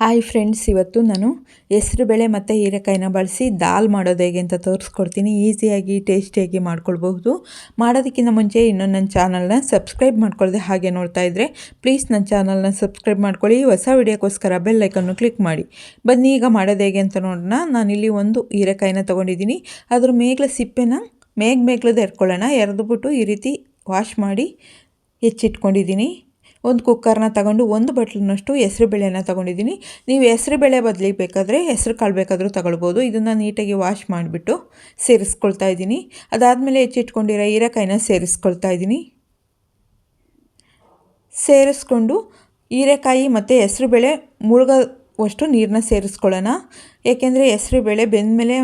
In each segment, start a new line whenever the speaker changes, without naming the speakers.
Hi friends, ಇವತ್ತು ನಾನು ಹೆಸ್ರುಬೇಳೆ ಮತ್ತು ಹೀರೆಕಾಯಿನ ಬಳಸಿ ದಾಲ್ ಮಾಡೋದು ಹೇಗೆ ಅಂತ ತೋರಿಸ್ಕೊಡ್ತೀನಿ. ಈಸಿಯಾಗಿ, ಟೇಸ್ಟಿಯಾಗಿ ಮಾಡ್ಕೊಳ್ಬಹುದು. ಮಾಡೋದಕ್ಕಿಂತ ಮುಂಚೆ ಇನ್ನೊಂದು ನನ್ನ ಚಾನಲ್ನ ಸಬ್ಸ್ಕ್ರೈಬ್ ಮಾಡ್ಕೊಳ್ಳದೆ ಹಾಗೆ ನೋಡ್ತಾ ಇದ್ದರೆ ಪ್ಲೀಸ್ ನನ್ನ ಚಾನಲ್ನ ಸಬ್ಸ್ಕ್ರೈಬ್ ಮಾಡ್ಕೊಳ್ಳಿ. ಹೊಸ ವಿಡಿಯೋಕ್ಕೋಸ್ಕರ ಬೆಲ್ ಐಕನ್ನು ಕ್ಲಿಕ್ ಮಾಡಿ. ಬನ್ನಿ, ಈಗ ಮಾಡೋದು ಹೇಗೆ ಅಂತ ನೋಡೋಣ. ನಾನಿಲ್ಲಿ ಒಂದು ಹೀರೆಕಾಯಿನ ತೊಗೊಂಡಿದ್ದೀನಿ. ಅದ್ರ ಮೇಗ್ಲ ಸಿಪ್ಪೆನ ಮೇಗ್ ಮೇಗ್ಲದ ಎರ್ಕೊಳ್ಳೋಣ. ಎರೆದುಬಿಟ್ಟು ಈ ರೀತಿ ವಾಶ್ ಮಾಡಿ ಹೆಚ್ಚಿಟ್ಕೊಂಡಿದ್ದೀನಿ. ಒಂದು ಕುಕ್ಕರ್ನ ತಗೊಂಡು ಒಂದು ಬಟ್ಲಿನಷ್ಟು ಹೆಸ್ರು ಬೇಳೆನ ತೊಗೊಂಡಿದ್ದೀನಿ. ನೀವು ಹೆಸ್ರು ಬೇಳೆ ಬದಲಿಗೆ ಬೇಕಾದರೆ ಹೆಸ್ರು ಕಾಳು ಬೇಕಾದರೂ ತಗೊಳ್ಬೋದು. ಇದನ್ನು ನೀಟಾಗಿ ವಾಶ್ ಮಾಡಿಬಿಟ್ಟು ಸೇರಿಸ್ಕೊಳ್ತಾ ಇದ್ದೀನಿ. ಅದಾದಮೇಲೆ ಹೆಚ್ಚಿಟ್ಕೊಂಡಿರೋ ಹೀರೆಕಾಯಿನ ಸೇರಿಸ್ಕೊಳ್ತಾ ಇದ್ದೀನಿ. ಸೇರಿಸ್ಕೊಂಡು ಹೀರೆಕಾಯಿ ಮತ್ತು ಹೆಸ್ರು ಬೇಳೆ ಮುಳುಗೋವಷ್ಟು ನೀರನ್ನ ಸೇರಿಸ್ಕೊಳ್ಳೋಣ. ಏಕೆಂದರೆ ಹೆಸ್ರು ಬೇಳೆ ಬೆಂದಮೇಲೆ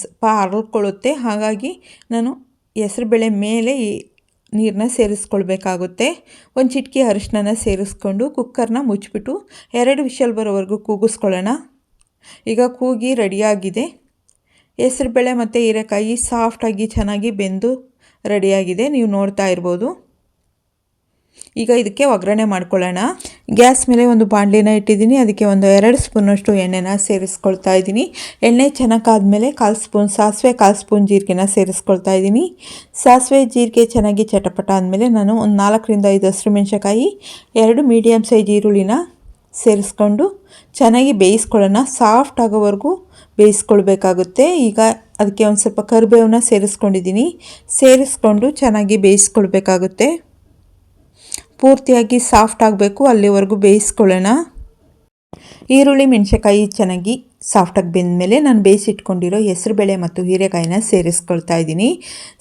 ಸ್ವಲ್ಪ ಅರಳ್ಕೊಳ್ಳುತ್ತೆ ಹಾಗಾಗಿ ನಾನು ಹೆಸ್ರು ಬೇಳೆ ಮೇಲೆ ನೀರನ್ನ ಸೇರಿಸ್ಕೊಳ್ಬೇಕಾಗುತ್ತೆ. ಒಂದು ಚಿಟಕಿ ಅರಿಶಿನ ಸೇರಿಸ್ಕೊಂಡು ಕುಕ್ಕರ್ನ ಮುಚ್ಚಿಬಿಟ್ಟು ಎರಡು ವಿಷಲ್ ಬರೋವರೆಗೂ ಕೂಗಿಸ್ಕೊಳ್ಳೋಣ. ಈಗ ಕೂಗಿ ರೆಡಿಯಾಗಿದೆ. ಹೆಸರುಬೇಳೆ ಮತ್ತು ಹೀರೆಕಾಯಿ ಸಾಫ್ಟಾಗಿ ಚೆನ್ನಾಗಿ ಬೆಂದು ರೆಡಿಯಾಗಿದೆ. ನೀವು ನೋಡ್ತಾ ಇರ್ಬೋದು. ಈಗ ಇದಕ್ಕೆ ಒಗ್ಗರಣೆ ಮಾಡ್ಕೊಳ್ಳೋಣ. ಗ್ಯಾಸ್ ಮೇಲೆ ಒಂದು ಬಾಣಲಿನ ಇಟ್ಟಿದ್ದೀನಿ. ಅದಕ್ಕೆ ಒಂದು ಎರಡು ಸ್ಪೂನಷ್ಟು ಎಣ್ಣೆನ ಸೇರಿಸ್ಕೊಳ್ತಾ ಇದ್ದೀನಿ. ಎಣ್ಣೆ ಚೆನ್ನಾಗಾದ್ಮೇಲೆ ಕಾಲು ಸ್ಪೂನ್, ಸಾಸಿವೆ ಕಾಲು ಸ್ಪೂನ್ ಜೀರಿಗೆನ ಸೇರಿಸ್ಕೊಳ್ತಾ ಇದ್ದೀನಿ. ಸಾಸಿವೆ ಜೀರಿಗೆ ಚೆನ್ನಾಗಿ ಚಟಪಟ ಆದಮೇಲೆ ನಾನು ಒಂದು ನಾಲ್ಕರಿಂದ ಐದು ಹಸಿರು ಮೆಣಸಿನಕಾಯಿ, ಎರಡು ಮೀಡಿಯಮ್ ಸೈಜ್ ಈರುಳ್ಳಿನ ಸೇರಿಸ್ಕೊಂಡು ಚೆನ್ನಾಗಿ ಬೇಯಿಸ್ಕೊಳ್ಳೋಣ. ಸಾಫ್ಟ್ ಆಗೋವರೆಗೂ ಬೇಯಿಸ್ಕೊಳ್ಬೇಕಾಗುತ್ತೆ. ಈಗ ಅದಕ್ಕೆ ಒಂದು ಸ್ವಲ್ಪ ಕರಿಬೇವನ್ನ ಸೇರಿಸ್ಕೊಂಡಿದ್ದೀನಿ. ಸೇರಿಸ್ಕೊಂಡು ಚೆನ್ನಾಗಿ ಬೇಯಿಸ್ಕೊಳ್ಬೇಕಾಗುತ್ತೆ. ಪೂರ್ತಿಯಾಗಿ ಸಾಫ್ಟ್ ಆಗಬೇಕು, ಅಲ್ಲಿವರೆಗೂ ಬೇಯಿಸ್ಕೊಳ್ಳೋಣ. ಈರುಳ್ಳಿ ಮೆಣಸೆಕಾಯಿ ಚೆನ್ನಾಗಿ ಸಾಫ್ಟಾಗಿ ಬೆಂದಮೇಲೆ ನಾನು ಬೇಯಿಸಿಟ್ಕೊಂಡಿರೋ ಹೆಸರುಬೇಳೆ ಮತ್ತು ಹೀರೆಕಾಯಿನ ಸೇರಿಸ್ಕೊಳ್ತಾ ಇದ್ದೀನಿ.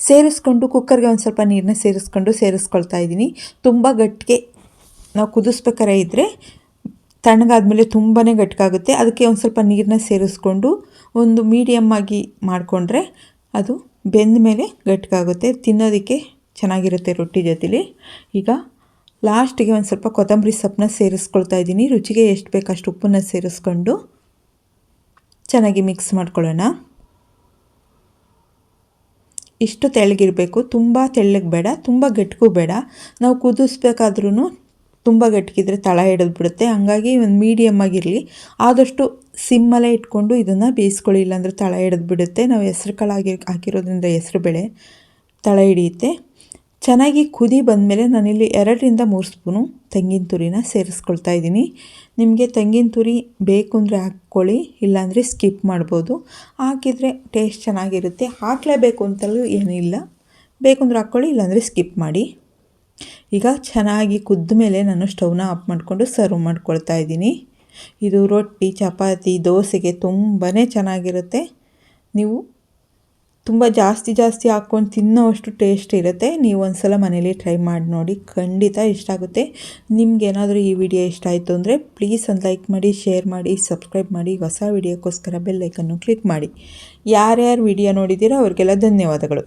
ಸೇರಿಸ್ಕೊಂಡು ಕುಕ್ಕರ್ಗೆ ಒಂದು ಸ್ವಲ್ಪ ನೀರನ್ನ ಸೇರಿಸ್ಕೊಂಡು ಸೇರಿಸ್ಕೊಳ್ತಾ ಇದ್ದೀನಿ. ತುಂಬ ಗಟ್ಟಿಗೆ ನಾವು ಕುದಿಸ್ಬೇಕಾರೆ ಇದ್ದರೆ ತಣ್ಣಗಾದ್ಮೇಲೆ ತುಂಬಾ ಗಟ್ಟಿಗಾಗುತ್ತೆ. ಅದಕ್ಕೆ ಒಂದು ಸ್ವಲ್ಪ ನೀರನ್ನ ಸೇರಿಸ್ಕೊಂಡು ಒಂದು ಮೀಡಿಯಮ್ ಆಗಿ ಮಾಡಿಕೊಂಡ್ರೆ ಅದು ಬೆಂದ ಮೇಲೆ ಗಟ್ಟಿಗಾಗುತ್ತೆ. ತಿನ್ನೋದಕ್ಕೆ ಚೆನ್ನಾಗಿರುತ್ತೆ ರೊಟ್ಟಿ ಜೊತೆಲಿ. ಈಗ ಲಾಸ್ಟಿಗೆ ಒಂದು ಸ್ವಲ್ಪ ಕೊತ್ತಂಬರಿ ಸೊಪ್ಪನ್ನ ಸೇರಿಸ್ಕೊಳ್ತಾ ಇದ್ದೀನಿ. ರುಚಿಗೆ ಎಷ್ಟು ಬೇಕು ಅಷ್ಟು ಉಪ್ಪನ್ನ ಸೇರಿಸ್ಕೊಂಡು ಚೆನ್ನಾಗಿ ಮಿಕ್ಸ್ ಮಾಡ್ಕೊಳ್ಳೋಣ. ಇಷ್ಟು ತೆಳ್ಳಗಿರಬೇಕು. ತುಂಬ ತೆಳ್ಳಗೆ ಬೇಡ, ತುಂಬ ಗಟ್ಟಿಗೂ ಬೇಡ. ನಾವು ಕುದಿಸ್ಬೇಕಾದ್ರೂ ತುಂಬ ಗಟ್ಟಿಗಿದ್ರೆ ತಳ ಹಿಡಿದು ಬಿಡುತ್ತೆ ಹಂಗಾಗಿ ಒಂದು ಮೀಡಿಯಮ್ ಆಗಿರಲಿ. ಆದಷ್ಟು ಸಿಮ್ಮಲ್ಲೇ ಇಟ್ಕೊಂಡು ಇದನ್ನು ಬೇಯಿಸ್ಕೊಳ್ಳಿ, ಇಲ್ಲಾಂದರೆ ತಳ ಹಿಡಿದು ಬಿಡುತ್ತೆ ನಾವು ಹೆಸ್ರು ಕಾಳಾಗಿ ಹಾಕಿರೋದ್ರಿಂದ ಹೆಸ್ರು ಬೇಳೆ ತಳ ಹಿಡಿಯುತ್ತೆ. ಚೆನ್ನಾಗಿ ಕುದಿ ಬಂದಮೇಲೆ ನಾನಿಲ್ಲಿ ಎರಡರಿಂದ ಮೂರು ಸ್ಪೂನು ತೆಂಗಿನ ತುರಿನ ಸೇರಿಸ್ಕೊಳ್ತಾ ಇದ್ದೀನಿ. ನಿಮಗೆ ತೆಂಗಿನ ತುರಿ ಬೇಕು ಅಂದರೆ ಹಾಕ್ಕೊಳ್ಳಿ, ಇಲ್ಲಾಂದರೆ ಸ್ಕಿಪ್ ಮಾಡ್ಬೋದು. ಹಾಕಿದರೆ ಟೇಸ್ಟ್ ಚೆನ್ನಾಗಿರುತ್ತೆ. ಹಾಕಲೇಬೇಕು ಅಂತಲೂ ಏನಿಲ್ಲ ಬೇಕು ಅಂದರೆ ಹಾಕ್ಕೊಳ್ಳಿ, ಇಲ್ಲಾಂದರೆ ಸ್ಕಿಪ್ ಮಾಡಿ. ಈಗ ಚೆನ್ನಾಗಿ ಕುದ್ದ ಮೇಲೆ ನಾನು ಸ್ಟೌವ್ನ ಆಫ್ ಮಾಡಿಕೊಂಡು ಸರ್ವ್ ಮಾಡ್ಕೊಳ್ತಾ ಇದ್ದೀನಿ. ಇದು ರೊಟ್ಟಿ, ಚಪಾತಿ, ದೋಸೆಗೆ ತುಂಬಾ ಚೆನ್ನಾಗಿರುತ್ತೆ. ನೀವು ತುಂಬ ಜಾಸ್ತಿ ಜಾಸ್ತಿ ಹಾಕ್ಕೊಂಡು ತಿನ್ನೋವಷ್ಟು ಟೇಸ್ಟ್ ಇರುತ್ತೆ. ನೀವು ಒಂದು ಸಲ ಮನೇಲಿ ಟ್ರೈ ಮಾಡಿ ನೋಡಿ, ಖಂಡಿತ ಇಷ್ಟ ಆಗುತ್ತೆ. ನಿಮ್ಗೆ ಏನಾದರೂ ಈ ವಿಡಿಯೋ ಇಷ್ಟ ಆಯಿತು ಅಂದರೆ ಪ್ಲೀಸ್ ಒಂದು ಲೈಕ್ ಮಾಡಿ, ಶೇರ್ ಮಾಡಿ, ಸಬ್ಸ್ಕ್ರೈಬ್ ಮಾಡಿ, ಹೊಸ ವಿಡಿಯೋಕ್ಕೋಸ್ಕರ ಬೆಲ್ಲೈಕನ್ನು ಕ್ಲಿಕ್ ಮಾಡಿ. ಯಾರ್ಯಾರು ವಿಡಿಯೋ ನೋಡಿದ್ದೀರೋ ಅವ್ರಿಗೆಲ್ಲ ಧನ್ಯವಾದಗಳು.